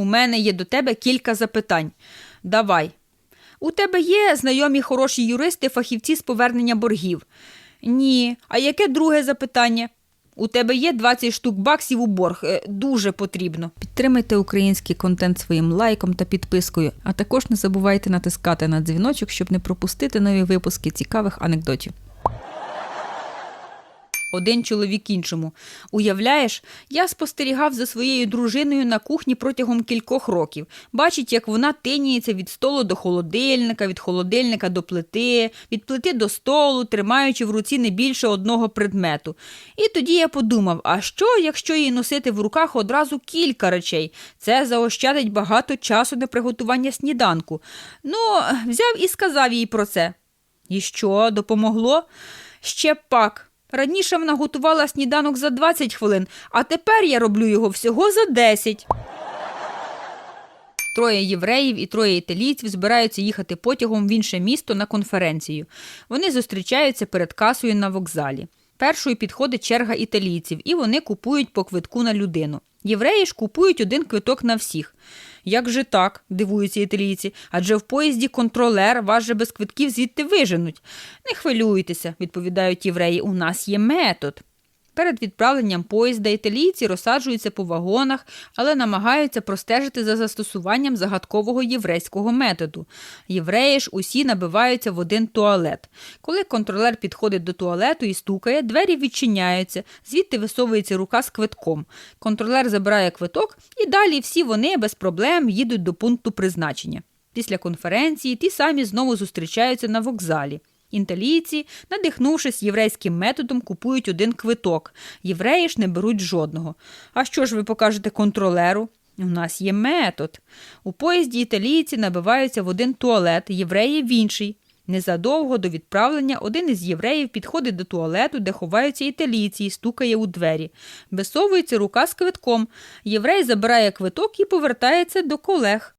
У мене є до тебе кілька запитань. Давай. У тебе є знайомі хороші юристи, фахівці з повернення боргів? Ні. А яке друге запитання? У тебе є 20 штук баксів у борг. Е, Дуже потрібно. Підтримайте український контент своїм лайком та підпискою, а також не забувайте натискати на дзвіночок, щоб не пропустити нові випуски цікавих анекдотів. Один чоловік іншому. Уявляєш, я спостерігав за своєю дружиною на кухні протягом кількох років. Бачить, як вона тиніється від столу до холодильника, від холодильника до плити, від плити до столу, тримаючи в руці не більше одного предмету. І тоді я подумав: а що, якщо їй носити в руках одразу кілька речей? Це заощадить багато часу на приготування сніданку. Ну, взяв і сказав їй про це. І що, допомогло? Ще пак. Раніше вона готувала сніданок за 20 хвилин, а тепер я роблю його всього за 10. Троє євреїв і троє італійців збираються їхати потягом в інше місто на конференцію. Вони зустрічаються перед касою на вокзалі. Першою підходить черга італійців, і вони купують по квитку на людину. Євреї ж купують один квиток на всіх. Як же так? дивуються італійці. Адже в поїзді контролер вас же без квитків звідти виженуть. Не хвилюйтеся, відповідають євреї. У нас є метод. Перед відправленням поїзда італійці розсаджуються по вагонах, але намагаються простежити за застосуванням загадкового єврейського методу. Євреї ж усі набиваються в один туалет. Коли контролер підходить до туалету і стукає, двері відчиняються, звідти висовується рука з квитком. Контролер забирає квиток, і далі всі вони без проблем їдуть до пункту призначення. Після конференції ті самі знову зустрічаються на вокзалі. Італійці, надихнувшись єврейським методом, купують один квиток. Євреї ж не беруть жодного. А що ж ви покажете контролеру? У нас є метод. У поїзді італійці набиваються в один туалет, євреї в інший. Незадовго до відправлення один із євреїв підходить до туалету, де ховаються італійці, і стукає у двері. Висовується рука з квитком. Єврей забирає квиток і повертається до колег.